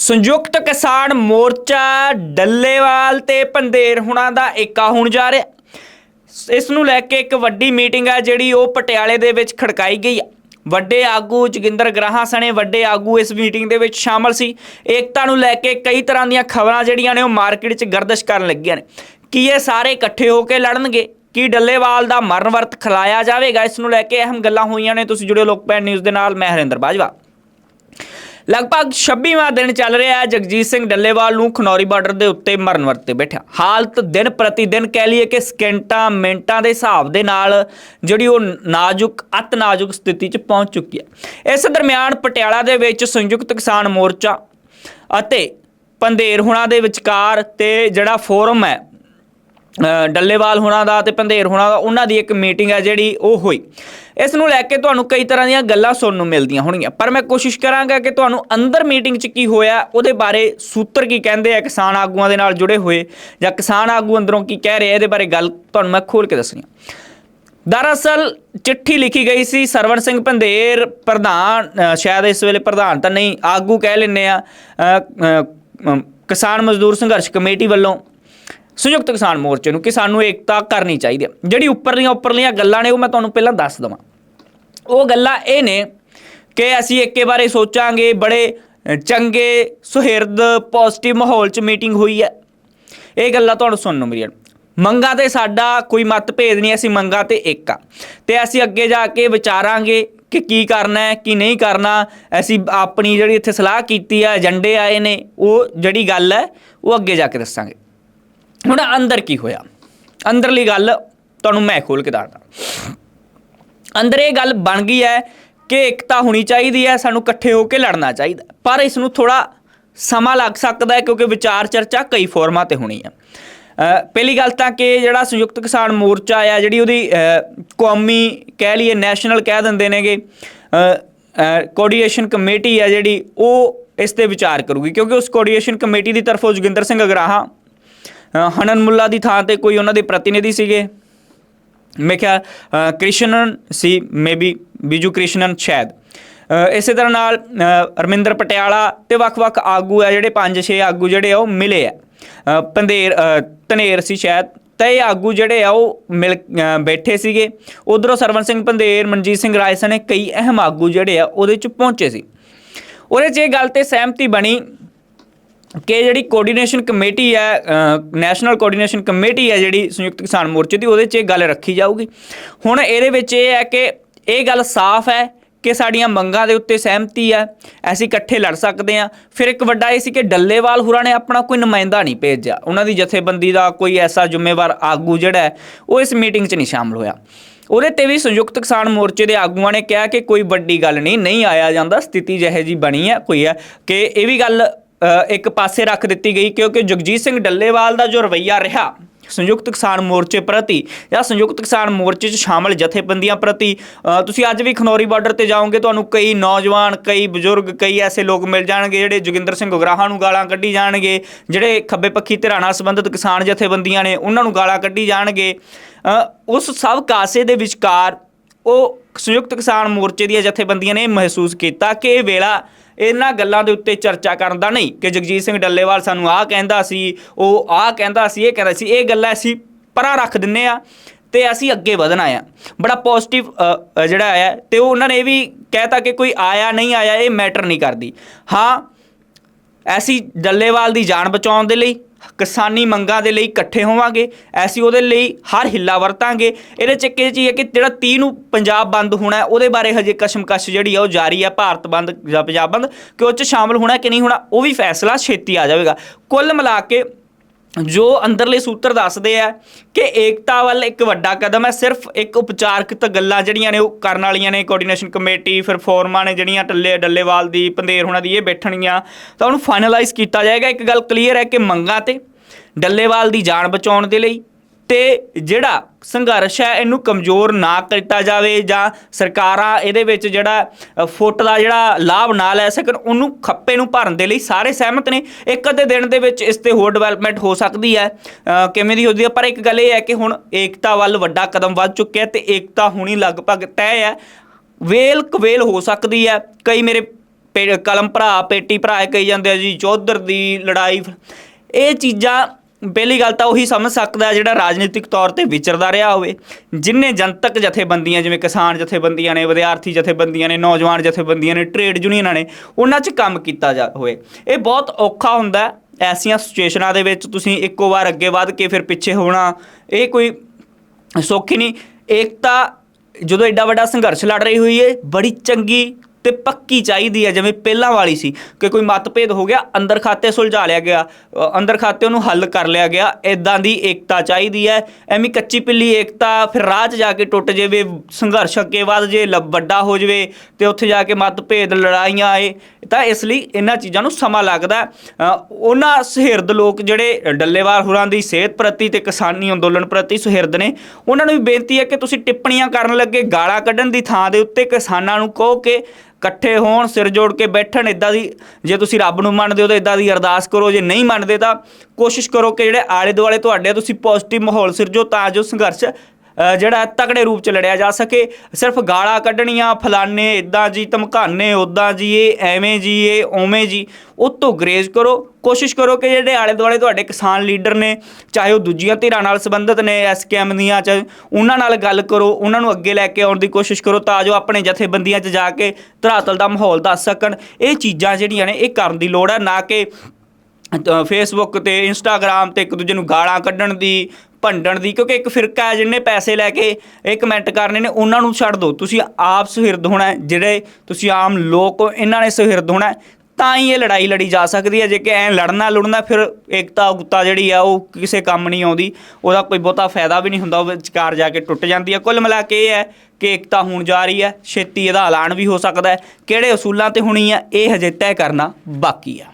ਸੰਯੁਕਤ ਕਿਸਾਨ ਮੋਰਚਾ ਡੱਲੇਵਾਲ ਤੇ ਪੰਧੇਰ ਹੁਣਾਂ ਦਾ ਏਕਾ ਹੋਣ ਜਾ ਰਿਹਾ। ਇਸ ਨੂੰ ਲੈ ਕੇ ਇੱਕ ਵੱਡੀ ਮੀਟਿੰਗ ਆ ਜਿਹੜੀ ਉਹ ਪਟਿਆਲੇ ਦੇ ਵਿੱਚ ਖੜਕਾਈ ਗਈ ਆ। ਵੱਡੇ ਆਗੂ ਜੋਗਿੰਦਰ ਗ੍ਰਾਹਾਂ ਸਣੇ ਵੱਡੇ ਆਗੂ ਇਸ ਮੀਟਿੰਗ ਦੇ ਵਿੱਚ ਸ਼ਾਮਲ ਸੀ। ਏਕਤਾ ਨੂੰ ਲੈ ਕੇ ਕਈ ਤਰ੍ਹਾਂ ਦੀਆਂ ਖਬਰਾਂ ਜਿਹੜੀਆਂ ਨੇ ਉਹ ਮਾਰਕੀਟ 'ਚ ਗਰਦਸ਼ ਕਰਨ ਲੱਗੀਆਂ ਨੇ। ਕੀ ਇਹ ਸਾਰੇ ਇਕੱਠੇ ਹੋ ਕੇ ਲੜਨਗੇ? ਕੀ ਡੱਲੇਵਾਲ ਦਾ ਮਰਨ ਵਰਤ ਖਿਲਾਇਆ ਜਾਵੇਗਾ? ਇਸ ਨੂੰ ਲੈ ਕੇ ਅਹਿਮ ਗੱਲਾਂ ਹੋਈਆਂ ਨੇ। ਤੁਸੀਂ ਜੁੜਿਓ ਲੋਕਪੈਨ ਨਿਊਜ਼ ਦੇ ਨਾਲ, ਮੈਂ ਹਰਿੰਦਰ ਬਾਜਵਾ। ਲਗਭਗ 26ਵਾਂ ਦਿਨ ਚੱਲ ਰਿਹਾ ਹੈ। ਜਗਜੀਤ ਸਿੰਘ ਡੱਲੇਵਾਲ ਨੂੰ ਖਨੌਰੀ ਬਾਰਡਰ ਦੇ ਉੱਤੇ ਮਰਨ ਵਰਤੇ ਤੇ ਬੈਠਾ ਹਾਲਤ ਦਿਨ ਪ੍ਰਤੀ ਦਿਨ ਕਹਿ ਲਈਏ ਕਿ ਸਕਿੰਟਾਂ, ਮਿੰਟਾਂ ਦੇ ਹਿਸਾਬ ਦੇ ਨਾਲ ਜਿਹੜੀ ਉਹ ਨਾਜ਼ੁਕ ਅਤ ਨਾਜ਼ੁਕ ਸਥਿਤੀ 'ਚ ਪਹੁੰਚ ਚੁੱਕੀ ਹੈ। ਇਸ ਦਰਮਿਆਨ ਪਟਿਆਲਾ ਦੇ ਵਿੱਚ ਸੰਯੁਕਤ ਕਿਸਾਨ ਮੋਰਚਾ ਅਤੇ ਪੰਧੇਰ ਹੁਣਾਂ ਦੇ ਵਿਚਕਾਰ ਤੇ ਜਿਹੜਾ ਫੋਰਮ ਹੈ ਡੱਲੇਵਾਲ ਹੋਣਾ ਦਾ ਤੇ ਪੰਧੇਰ ਹੋਣਾ ਦਾ, ਉਹਨਾਂ ਦੀ ਇੱਕ ਮੀਟਿੰਗ ਹੈ ਜਿਹੜੀ ਉਹ ਹੋਈ। ਇਸ ਨੂੰ ਲੈ ਕੇ ਤੁਹਾਨੂੰ ਕਈ ਤਰ੍ਹਾਂ ਦੀਆਂ ਗੱਲਾਂ ਸੁਣਨ ਨੂੰ ਮਿਲਦੀਆਂ ਹੋਣਗੀਆਂ। ਪਰ ਮੈਂ ਕੋਸ਼ਿਸ਼ ਕਰਾਂਗਾ ਕਿ ਤੁਹਾਨੂੰ ਅੰਦਰ ਮੀਟਿੰਗ 'ਚ ਕੀ ਹੋਇਆ, ਉਹਦੇ ਬਾਰੇ ਸੂਤਰ ਕੀ ਕਹਿੰਦੇ ਆ ਕਿਸਾਨ ਆਗੂਆਂ ਦੇ ਨਾਲ ਜੁੜੇ ਹੋਏ, ਜਾਂ ਕਿਸਾਨ ਆਗੂ ਅੰਦਰੋਂ ਕੀ ਕਹਿ ਰਹੇ ਆ, ਇਹਦੇ ਬਾਰੇ ਗੱਲ ਤੁਹਾਨੂੰ ਮੈਂ ਖੋਲ ਕੇ ਦੱਸਣੀ ਆ। ਦਰਅਸਲ ਚਿੱਠੀ ਲਿਖੀ ਗਈ ਸੀ ਸਰਵਣ ਸਿੰਘ ਪੰਧੇਰ, ਪ੍ਰਧਾਨ ਸ਼ਾਇਦ ਇਸ ਵੇਲੇ ਪ੍ਰਧਾਨ ਤਾਂ ਨਹੀਂ, ਆਗੂ ਕਹਿ ਲੈਂਦੇ ਆ ਕਿਸਾਨ ਮਜ਼ਦੂਰ ਸੰਘਰਸ਼ ਕਮੇਟੀ ਵੱਲੋਂ ਸੰਯੁਕਤ ਕਿਸਾਨ ਮੋਰਚੇ ਨੂੰ ਕਿ ਸਾਨੂੰ ਏਕਤਾ ਕਰਨੀ ਚਾਹੀਦੀ ਹੈ। ਜਿਹੜੀ ਉੱਪਰਲੀਆਂ ਉੱਪਰਲੀਆਂ ਗੱਲਾਂ ਨੇ, ਉਹ ਮੈਂ ਤੁਹਾਨੂੰ ਪਹਿਲਾਂ ਦੱਸ ਦਵਾਂ। ਉਹ ਗੱਲਾਂ ਇਹ ਨੇ ਕਿ ਅਸੀਂ ਏਕੇ ਬਾਰੇ ਸੋਚਾਂਗੇ, ਬੜੇ ਚੰਗੇ, ਸੁਹਿਰਦ ਪੋਜ਼ਿਟਿਵ ਮਾਹੌਲ 'ਚ ਮੀਟਿੰਗ ਹੋਈ ਹੈ। ਇਹ ਗੱਲਾਂ ਤੁਹਾਨੂੰ ਸੁਣਨ ਨੂੰ ਮਿਲੀਆਂ। ਮੰਗਾ ਤੇ ਸਾਡਾ ਕੋਈ ਮਤਭੇਦ ਨਹੀਂ, ਅਸੀਂ ਮੰਗਾ ਤੇ ਇੱਕ ਆ। ਤੇ ਅਸੀਂ ਅੱਗੇ ਜਾ ਕੇ ਵਿਚਾਰਾਂਗੇ ਕਿ ਕੀ ਕਰਨਾ ਹੈ, ਕੀ ਨਹੀਂ ਕਰਨਾ। ਅਸੀਂ ਆਪਣੀ ਜਿਹੜੀ ਇੱਥੇ ਸਲਾਹ ਕੀਤੀ ਆ, ਏਜੰਡੇ ਆਏ ਨੇ, ਉਹ ਜਿਹੜੀ ਗੱਲ ਹੈ, ਉਹ ਅੱਗੇ ਜਾ ਕੇ ਦੱਸਾਂਗੇ। ਹੁਣ ਅੰਦਰ ਕੀ ਹੋਇਆ? ਅੰਦਰਲੀ ਗੱਲ ਤੁਹਾਨੂੰ ਮੈਂ ਖੋਲ ਕੇ ਦੱਸਦਾ। ਅੰਦਰ ਇਹ ਗੱਲ ਬਣ ਗਈ ਹੈ ਕਿ ਏਕਤਾ ਹੋਣੀ ਚਾਹੀਦੀ ਹੈ, ਸਾਨੂੰ ਇਕੱਠੇ ਹੋ ਕੇ ਲੜਨਾ ਚਾਹੀਦਾ ਪਰ ਇਸ ਨੂੰ ਥੋੜਾ ਸਮਾਂ ਲੱਗ ਸਕਦਾ ਹੈ ਕਿਉਂਕਿ ਵਿਚਾਰ ਚਰਚਾ ਕਈ ਫੋਰਮਾਂ ਤੇ ਹੋਣੀ ਹੈ। ਪਹਿਲੀ ਗੱਲ ਤਾਂ ਕਿ ਜਿਹੜਾ ਸੰਯੁਕਤ ਕਿਸਾਨ ਮੋਰਚਾ ਆ, ਜਿਹੜੀ ਉਹਦੀ ਕੌਮੀ ਕਹਿ ਲਈਏ ਨੈਸ਼ਨਲ ਕਹਿ ਦਿੰਦੇ ਨੇਗੇ ਕੋਆਰਡੀਨੇਸ਼ਨ ਕਮੇਟੀ ਆ ਜਿਹੜੀ, ਉਹ ਇਸ ਤੇ ਵਿਚਾਰ ਕਰੂਗੀ। ਕਿਉਂਕਿ ਉਸ ਕੋਆਰਡੀਨੇਸ਼ਨ ਕਮੇਟੀ ਦੀ ਤਰਫੋਂ ਜੋਗਿੰਦਰ ਸਿੰਘ ਅਗਰਾਹਾਂ ਹਨਨ ਮੁੱਲਾ ਦੀ ਥਾਂ ਤੇ ਕੋਈ ਉਹਨਾਂ ਦੇ ਪ੍ਰਤੀਨਿਧੀ ਸੀਗੇ? ਮੈਂ ਕਿਹਾ ਕ੍ਰਿਸ਼ਨਨ ਸੀ ਮੇਬੀ ਬੀਜੂ ਕ੍ਰਿਸ਼ਨਨ ਸ਼ਾਇਦ। ਇਸੇ ਤਰ੍ਹਾਂ ਨਾਲ ਅ, ਰਮਿੰਦਰ ਪਟਿਆਲਾ ਤੇ ਵੱਖ-ਵੱਖ ਆਗੂ ਆ ਜਿਹੜੇ 5-6 ਆਗੂ ਜਿਹੜੇ ਆ ਉਹ ਮਿਲੇ ਆ। ਅ, ਪੰਧੇਰ ਧਨੇਰ ਸੀ ਸ਼ਾਇਦ। ਤੇ ਇਹ ਆਗੂ ਜਿਹੜੇ ਆ ਉਹ ਮਿਲ ਬੈਠੇ ਸੀਗੇ। ਉਧਰੋਂ ਸਰਵਨ ਸਿੰਘ ਪੰਧੇਰ ਮਨਜੀਤ ਸਿੰਘ ਰਾਏ ਸਣੇ ਕਈ ਅਹਿਮ ਆਗੂ ਜਿਹੜੇ ਆ ਉਹਦੇ ਚ ਪਹੁੰਚੇ ਸੀ। ਉਹਦੇ 'ਚ ਇਹ ਗੱਲ ਤੇ ਸਹਿਮਤੀ ਬਣੀ ਕਿ ਜਿਹੜੀ ਕੋਆਰਡੀਨੇਸ਼ਨ ਕਮੇਟੀ ਹੈ ਨੈਸ਼ਨਲ ਕੋਆਰਡੀਨੇਸ਼ਨ ਕਮੇਟੀ ਹੈ ਜਿਹੜੀ ਸੰਯੁਕਤ ਕਿਸਾਨ ਮੋਰਚੇ ਦੀ, ਉਹਦੇ 'ਚ ਇਹ ਗੱਲ ਰੱਖੀ ਜਾਊਗੀ। ਹੁਣ ਇਹਦੇ ਵਿੱਚ ਇਹ ਹੈ ਕਿ ਇਹ ਗੱਲ ਸਾਫ਼ ਹੈ ਕਿ ਸਾਡੀਆਂ ਮੰਗਾਂ ਦੇ ਉੱਤੇ ਸਹਿਮਤੀ ਹੈ, ਅਸੀਂ ਇਕੱਠੇ ਲੜ ਸਕਦੇ ਹਾਂ। ਫਿਰ ਇੱਕ ਵੱਡਾ ਇਹ ਸੀ ਕਿ ਡੱਲੇਵਾਲ ਹੋਰਾਂ ਨੇ ਆਪਣਾ ਕੋਈ ਨੁਮਾਇੰਦਾ ਨਹੀਂ ਭੇਜਿਆ। ਉਹਨਾਂ ਦੀ ਜਥੇਬੰਦੀ ਦਾ ਕੋਈ ਐਸਾ ਜ਼ਿੰਮੇਵਾਰ ਆਗੂ ਜਿਹੜਾ ਹੈ, ਉਹ ਇਸ ਮੀਟਿੰਗ 'ਚ ਨਹੀਂ ਸ਼ਾਮਲ ਹੋਇਆ। ਉਹਦੇ ਤੇ ਵੀ ਸੰਯੁਕਤ ਕਿਸਾਨ ਮੋਰਚੇ ਦੇ ਆਗੂਆਂ ਨੇ ਕਿਹਾ ਕਿ ਕੋਈ ਵੱਡੀ ਗੱਲ ਨਹੀਂ ਨਹੀਂ ਆਇਆ ਜਾਂਦਾ, ਸਥਿਤੀ ਜਿਹੇ ਜੀ ਬਣੀ ਹੈ, ਕੋਈ ਹੈ। ਕਿ ਇਹ ਵੀ ਗੱਲ ਇੱਕ ਪਾਸੇ ਰੱਖ ਦਿੱਤੀ ਗਈ ਕਿਉਂਕਿ ਜਗਜੀਤ ਸਿੰਘ ਡੱਲੇਵਾਲ ਦਾ ਜੋ ਰਵੱਈਆ ਰਿਹਾ, ਸੰਯੁਕਤ ਕਿਸਾਨ ਮੋਰਚੇ ਪ੍ਰਤੀ ਜਾਂ ਸੰਯੁਕਤ ਕਿਸਾਨ ਮੋਰਚੇ 'ਚ ਸ਼ਾਮਲ ਜਥੇਬੰਦੀਆਂ ਪ੍ਰਤੀ ਤੁਸੀਂ ਅੱਜ ਵੀ ਖਨੌਰੀ ਬਾਰਡਰ ਤੇ ਜਾਓਗੇ, ਤੁਹਾਨੂੰ ਕਈ ਨੌਜਵਾਨ, ਕਈ ਬਜ਼ੁਰਗ, ਕਈ ਐਸੇ ਲੋਕ ਮਿਲ ਜਾਣਗੇ ਜਿਹੜੇ ਜੋਗਿੰਦਰ ਸਿੰਘ ਉਗਰਾਹਾਂ ਨੂੰ ਗਾਲਾਂ ਕੱਢੀ ਜਾਣਗੇ, ਜਿਹੜੇ ਖੱਬੇ ਪੱਖੀ ਧਿਰਾਂ ਸੰਬੰਧਿਤ ਕਿਸਾਨ ਜਥੇਬੰਦੀਆਂ ਨੇ, ਉਹਨਾਂ ਨੂੰ ਗਾਲਾਂ ਕੱਢੀ ਜਾਣਗੇ। ਉਸ ਸਭ ਕਾਸੇ ਦੇ ਵਿਚਕਾਰ ਉਹ ਸੰਯੁਕਤ ਕਿਸਾਨ ਮੋਰਚੇ ਦੀਆਂ ਜਥੇਬੰਦੀਆਂ ਨੇ ਇਹ ਮਹਿਸੂਸ ਕੀਤਾ ਕਿ ਇਹ ਵੇਲਾ ਇਹਨਾਂ ਗੱਲਾਂ ਦੇ ਉੱਤੇ ਚਰਚਾ ਕਰਨ ਦਾ ਨਹੀਂ। ਕਿ ਜਗਜੀਤ ਸਿੰਘ ਡੱਲੇਵਾਲ ਸਾਨੂੰ ਆਹ ਕਹਿੰਦਾ ਸੀ, ਉਹ ਆਹ ਕਹਿੰਦਾ ਸੀ, ਇਹ ਕਹਿੰਦਾ ਸੀ, ਇਹ ਗੱਲਾਂ ਅਸੀਂ ਪਰਾਂ ਰੱਖ ਦਿੰਨੇ ਆ ਤੇ ਅਸੀਂ ਅੱਗੇ ਵਧਣਾ ਆ। ਬੜਾ ਪੋਜ਼ਿਟਿਵ ਜਿਹੜਾ ਆਇਆ ਤੇ ਉਹ ਉਹਨਾਂ ਨੇ ਇਹ ਵੀ ਕਹਿਤਾ ਕਿ ਕੋਈ ਆਇਆ ਨਹੀਂ ਆਇਆ, ਇਹ ਮੈਟਰ ਨਹੀਂ ਕਰਦੀ। ਹਾਂ, ਐਸੀ ਡੱਲੇਵਾਲ ਦੀ ਜਾਨ ਬਚਾਉਣ ਦੇ ਲਈ ਕਿਸਾਨੀ ਮੰਗਾਂ ਦੇ ਲਈ ਇਕੱਠੇ ਹੋਵਾਂਗੇ ਅਸੀਂ ਉਹਦੇ ਲਈ ਹਰ ਹਿੱਲਾ ਵਰਤਾਂਗੇ। ਇਹਦੇ ਚ ਇੱਕ ਇਹ ਚੀਜ਼ ਹੈ ਕਿ ਜਿਹੜਾ 30 ਨੂੰ ਪੰਜਾਬ ਬੰਦ ਹੋਣਾ ਉਹਦੇ ਬਾਰੇ ਹਜੇ ਕਸ਼ਮਕਸ਼ ਜਿਹੜੀ ਆ ਉਹ ਜਾਰੀ ਹੈ ਭਾਰਤ ਬੰਦ ਜਾਂ ਪੰਜਾਬ ਬੰਦ, ਕਿ ਉਹ ਚ ਸ਼ਾਮਲ ਹੋਣਾ ਕਿ ਨਹੀਂ ਹੋਣਾ, ਉਹ ਵੀ ਫੈਸਲਾ ਛੇਤੀ ਆ ਜਾਵੇਗਾ। ਕੁੱਲ ਮਿਲਾ ਕੇ ਜੋ ਅੰਦਰਲੇ ਸੂਤਰ ਦੱਸਦੇ ਆ ਕਿ ਏਕਤਾ ਵੱਲ ਇੱਕ ਵੱਡਾ ਕਦਮ ਹੈ, ਸਿਰਫ ਇੱਕ ਉਪਚਾਰਕ ਗੱਲਾਂ ਜਿਹੜੀਆਂ ਨੇ ਉਹ ਕਰਨ ਵਾਲੀਆਂ ਨੇ ਕੋਆਰਡੀਨੇਸ਼ਨ ਕਮੇਟੀ ਫਿਰ ਫੋਰਮਾਂ ਨੇ ਜਿਹੜੀਆਂ ਟੱਲੇ, ਡੱਲੇਵਾਲ ਦੀ, ਪੰਧੇਰ ਹੋਣਾ ਦੀ ਇਹ ਬੈਠਣਗੀਆਂ। ਤਾਂ ਉਹਨੂੰ ਫਾਈਨਲਾਈਜ਼ ਕੀਤਾ ਜਾਏਗਾ। ਇੱਕ ਗੱਲ ਕਲੀਅਰ ਹੈ ਕਿ ਮੰਗਾਂ ਤੇ ਡੱਲੇਵਾਲ ਦੀ ਜਾਨ ਬਚਾਉਣ ਦੇ ਲਈ ਤੇ ਜਿਹੜਾ ਸੰਘਰਸ਼ ਹੈ, ਇਹਨੂੰ ਕਮਜ਼ੋਰ ਨਾ ਕੀਤਾ ਜਾਵੇ ਜਾਂ ਸਰਕਾਰਾਂ ਇਹਦੇ ਵਿੱਚ ਜਿਹੜਾ ਫੁੱਟ ਦਾ ਜਿਹੜਾ ਲਾਭ ਨਾ ਲੈ ਸਕਣ, ਉਹਨੂੰ ਖੱਪੇ ਨੂੰ ਭਰਨ ਦੇ ਲਈ ਸਾਰੇ ਸਹਿਮਤ ਨੇ। ਇੱਕ ਅੱਧੇ ਦਿਨ ਦੇ ਵਿੱਚ ਇਸ ਤੇ ਹੋਰ ਡਿਵੈਲਪਮੈਂਟ ਹੋ ਸਕਦੀ ਹੈ। ਕਿਵੇਂ ਦੀ ਹੁੰਦੀ ਹੈ? ਪਰ ਇੱਕ ਗੱਲ ਇਹ ਹੈ ਕਿ ਹੁਣ ਏਕਤਾ ਵੱਲ ਵੱਡਾ ਕਦਮ ਵੱਧ ਚੁੱਕਿਆ ਤੇ ਏਕਤਾ ਹੁਣੀ ਲਗਭਗ ਤੈਅ ਹੈ। ਵੇਲ ਕਵੇਲ ਹੋ ਸਕਦੀ ਹੈ। ਕਈ ਮੇਰੇ ਪੇ- ਕਲਮ ਭਰਾ, ਪੇਟੀ ਭਰਾ ਕਹੀ ਜਾਂਦੇ ਆ ਜੀ, ਚੌਧਰ ਦੀ ਲੜਾਈ। ਇਹ ਚੀਜ਼ਾਂ ਪਹਿਲੀ ਗੱਲ ਤਾਂ ਉਹੀ ਸਮਝ ਸਕਦਾ ਜਿਹੜਾ ਰਾਜਨੀਤਿਕ ਤੌਰ ਤੇ ਵਿਚਰਦਾ ਰਿਹਾ ਹੋਵੇ। ਜਿਨ੍ਹਾਂ ਜਨਤਕ ਜਥੇਬੰਦੀਆਂ ਜਿਵੇਂ ਕਿਸਾਨ ਜਥੇਬੰਦੀਆਂ ਨੇ, ਵਿਦਿਆਰਥੀ ਜਥੇਬੰਦੀਆਂ ਨੇ, ਨੌਜਵਾਨ ਜਥੇਬੰਦੀਆਂ ਨੇ ਟ੍ਰੇਡ ਯੂਨੀਅਨਾਂ ਨੇ, ਉਹਨਾਂ 'ਚ ਕੰਮ ਕੀਤਾ ਜਾ ਹੋਵੇ। ਇਹ ਬਹੁਤ ਔਖਾ ਹੁੰਦਾ ਐਸੀਆਂ ਸਿਚੁਏਸ਼ਨਾਂ ਦੇ ਵਿੱਚ ਤੁਸੀਂ ਇੱਕੋ ਵਾਰ ਅੱਗੇ ਵੱਧ ਕੇ ਫਿਰ ਪਿੱਛੇ ਹੋਣਾ, ਇਹ ਕੋਈ ਸੌਖੀ ਨਹੀਂ। ਏਕਤਾ ਜਦੋਂ ਐਡਾ ਵੱਡਾ ਸੰਘਰਸ਼ ਲੜ ਰਹੀ ਹੋਈ ਹੈ ਬੜੀ ਚੰਗੀ ਤੇ ਪੱਕੀ ਚਾਹੀਦੀ ਹੈ, ਜਿਵੇਂ ਪਹਿਲਾਂ ਵਾਲੀ ਸੀ ਕਿ ਕੋਈ ਮਤਭੇਦ ਹੋ ਗਿਆ, ਅੰਦਰ ਖਾਤੇ ਸੁਲਝਾ ਲਿਆ ਗਿਆ ਅੰਦਰ ਖਾਤੇ ਉਹਨੂੰ ਹੱਲ ਕਰ ਲਿਆ ਗਿਆ ਇਦਾਂ ਦੀ ਏਕਤਾ ਚਾਹੀਦੀ ਹੈ, ਐਵੇਂ ਕੱਚੀ ਪਿੱਲੀ ਏਕਤਾ, ਫਿਰ ਰਾਹ 'ਚ ਜਾ ਕੇ ਟੁੱਟ ਜਾਵੇ, ਸੰਘਰਸ਼ ਅੱਗੇ ਵੱਧ ਜੇ ਲ- ਵੱਡਾ ਹੋ ਜਾਵੇ, ਤੇ ਉੱਥੇ ਜਾ ਕੇ ਮਤਭੇਦ, ਲੜਾਈਆਂ ਆਏ, ਤਾਂ ਇਸ ਲਈ ਇਹਨਾਂ ਚੀਜ਼ਾਂ ਨੂੰ ਸਮਾਂ ਲੱਗਦਾ ਉਹਨਾਂ ਸੁਹਿਰਦ ਲੋਕ ਜਿਹੜੇ ਡੱਲੇਵਾਲ ਹੋਰਾਂ ਦੀ ਸਿਹਤ ਪ੍ਰਤੀ ਤੇ ਕਿਸਾਨੀ ਅੰਦੋਲਨ ਪ੍ਰਤੀ ਸੁਹਿਰਦ ਨੇ, ਉਹਨਾਂ ਨੂੰ ਵੀ ਬੇਨਤੀ ਹੈ ਕਿ ਤੁਸੀਂ ਟਿੱਪਣੀਆਂ ਕਰਨ ਲੱਗੇ, ਗਾਲਾਂ ਕੱਢਣ ਦੀ ਥਾਂ ਦੇ ਉੱਤੇ ਕਿਸਾਨਾਂ ਨੂੰ ਕਹੋ ਕਿ ਇਕੱਠੇ ਹੋਣ ਸਿਰ ਜੋੜ ਕੇ ਬੈਠਣ ਇਦਾਂ ਦੀ ਜੇ ਤੁਸੀਂ ਰੱਬ ਨੂੰ ਮੰਨਦੇ ਹੋ ਤਾਂ ਇਦਾਂ ਦੀ ਅਰਦਾਸ ਕਰੋ ਜੇ ਨਹੀਂ ਮੰਨਦੇ ਤਾਂ ਕੋਸ਼ਿਸ਼ ਕਰੋ ਕਿ ਜਿਹੜੇ ਆਲੇ ਦੁਆਲੇ ਤੁਹਾਡੇ ਆ, ਤੁਸੀਂ ਪੋਜ਼ਿਟਿਵ ਮਾਹੌਲ ਸਿਰਜੋ ਤਾਂ ਜੋ ਸੰਘਰਸ਼ ਜਿਹੜਾ ਤਕੜੇ ਰੂਪ ਚ ਲੜਿਆ ਜਾ ਸਕੇ। ਸਿਰਫ ਗਾਲਾਂ ਕੱਢਣੀਆਂ ਫਲਾਨੇ ਇਦਾਂ ਜੀ, ਧਮਕਾਨੇ ਉਦਾਂ ਜੀ, ਇਹ ਐਵੇਂ ਜੀ, ਇਹ ਓਵੇਂ ਜੀ ਉਹ ਤੋਂ ਗਰੇਜ਼ ਕਰੋ। ਕੋਸ਼ਿਸ਼ ਕਰੋ ਕਿ ਜਿਹੜੇ ਆਲੇ ਦੁਆਲੇ ਤੁਹਾਡੇ ਕਿਸਾਨ ਲੀਡਰ ਨੇ, ਚਾਹੇ ਉਹ ਦੂਜੀਆਂ ਧਿਰਾਂ ਨਾਲ ਸੰਬੰਧਿਤ ਨੇ, ਐਸਕੇਐਮ ਦੀਆਂ ਚ, ਉਹਨਾਂ ਨਾਲ ਗੱਲ ਕਰੋ, ਉਹਨਾਂ ਨੂੰ ਅੱਗੇ ਲੈ ਕੇ ਆਉਣ ਦੀ ਕੋਸ਼ਿਸ਼ ਕਰੋ, ਤਾਂ ਜੋ ਆਪਣੇ ਜਥੇਬੰਦੀਆਂ 'ਚ ਜਾ ਕੇ ਧਰਾਤਲ ਦਾ ਮਾਹੌਲ ਦੱਸ ਸਕਣ। ਇਹ ਚੀਜ਼ਾਂ ਜਿਹੜੀਆਂ ਨੇ, ਇਹ ਕਰਨ ਦੀ ਲੋੜ ਹੈ ਨਾ ਕਿ ਫੇਸਬੁੱਕ ਤੇ ਇੰਸਟਾਗ੍ਰam ਤੇ ਇੱਕ ਦੂਜੇ ਨੂੰ ਗਾਲਾਂ ਕੱਢਣ ਦੀ ਭੰਡਣ ਦੀ ਕਿਉਂਕਿ ਇੱਕ ਫਿਰਕਾ ਹੈ ਜਿਹਨੇ ਪੈਸੇ ਲੈ ਕੇ ਇਹ ਕਮੈਂਟ ਕਰਨੇ ਨੇ ਉਹਨਾਂ ਨੂੰ ਛੱਡ ਦਿਓ ਤੁਸੀਂ ਆਪ ਸੁਹਿਰਦ ਹੋਣਾ ਜਿਹੜੇ ਤੁਸੀਂ ਆਮ ਲੋਕ ਹੋ, ਇਹਨਾਂ ਨੇ ਸੁਹਿਰਦ ਹੋਣਾ ਤਾਂ ਹੀ ਇਹ ਲੜਾਈ ਲੜੀ ਜਾ ਸਕਦੀ ਹੈ। ਜੇ ਕਿ ਐ ਲੜਨਾ ਲੁੜਨਾ ਫਿਰ ਏਕਤਾ ਉਕਤਾ ਜਿਹੜੀ ਆ ਉਹ ਕਿਸੇ ਕੰਮ ਨਹੀਂ ਆਉਂਦੀ। ਉਹਦਾ ਕੋਈ ਬਹੁਤਾ ਫਾਇਦਾ ਵੀ ਨਹੀਂ ਹੁੰਦਾ ਉਹ ਵਿਚਕਾਰ ਜਾ ਕੇ ਟੁੱਟ ਜਾਂਦੀ ਹੈ। ਕੁੱਲ ਮਿਲਾ ਕੇ ਇਹ ਹੈ ਕਿ ਏਕਤਾ ਹੋਣ ਜਾ ਰਹੀ ਹੈ ਛੇਤੀ ਇਹਦਾ ਐਲਾਨ ਵੀ ਹੋ ਸਕਦਾ ਹੈ। ਕਿਹੜੇ ਅਸੂਲਾਂ ਤੇ ਹੋਣੀ ਹੈ ਇਹ ਹਜੇ ਤੈਅ ਕਰਨਾ ਬਾਕੀ ਆ।